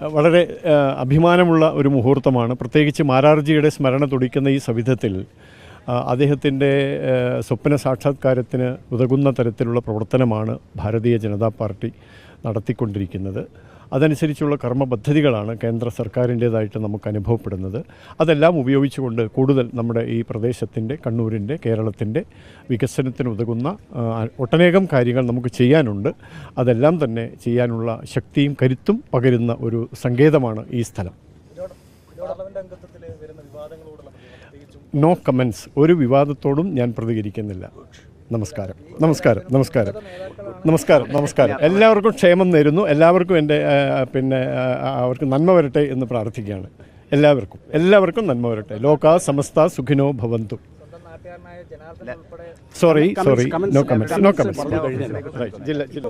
വളരെ അഭിമാനമുള്ള ഒരു മുഹൂർത്തമാണ്. പ്രത്യേകിച്ച് മാരാർജിയുടെ സ്മരണ തുടിക്കുന്ന ഈ സവിധത്തിൽ അദ്ദേഹത്തിന്റെ സ്വപ്ന സാക്ഷാത്കാരത്തിന് ഉതകുന്ന തരത്തിലുള്ള പ്രവർത്തനമാണ് ഭാരതീയ ജനതാ പാർട്ടി നടത്തിക്കൊണ്ടിരിക്കുന്നത്. അതനുസരിച്ചുള്ള കർമ്മ പദ്ധതികളാണ് കേന്ദ്ര സർക്കാരിന്റേതായിട്ട് നമുക്ക് അനുഭവപ്പെടുന്നത്. അതെല്ലാം ഉപയോഗിച്ചുകൊണ്ട് കൂടുതൽ നമ്മുടെ ഈ പ്രദേശത്തിന്റെ കണ്ണൂരിന്റെ കേരളത്തിന്റെ വികസനത്തിന് ഉതകുന്ന ഒട്ടനേകം കാര്യങ്ങൾ നമുക്ക് ചെയ്യാനുണ്ട്. അതെല്ലാം തന്നെ ചെയ്യാനുള്ള ശക്തിയും കരുത്തും പകരുന്ന ഒരു സങ്കേതമാണ് ഈ സ്ഥലം. No comments. ഒരു വിവാദത്തോടും ഞാൻ പ്രതികരിക്കുന്നില്ല. നമസ്കാരം. നമസ്കാരം. നമസ്കാരം. നമസ്കാരം നമസ്കാരം. എല്ലാവർക്കും ക്ഷേമം നേരുന്നു. എല്ലാവർക്കും എന്റെ പിന്നെ അവർക്ക് നന്മ വരട്ടെ എന്ന് പ്രാർത്ഥിക്കുകയാണ്. എല്ലാവർക്കും എല്ലാവർക്കും നന്മ വരട്ടെ. ലോക സമസ്ത സുഖിനോ ഭവന്തു. Sorry sorry no comments no comment comments ജില്ല ജില്ല.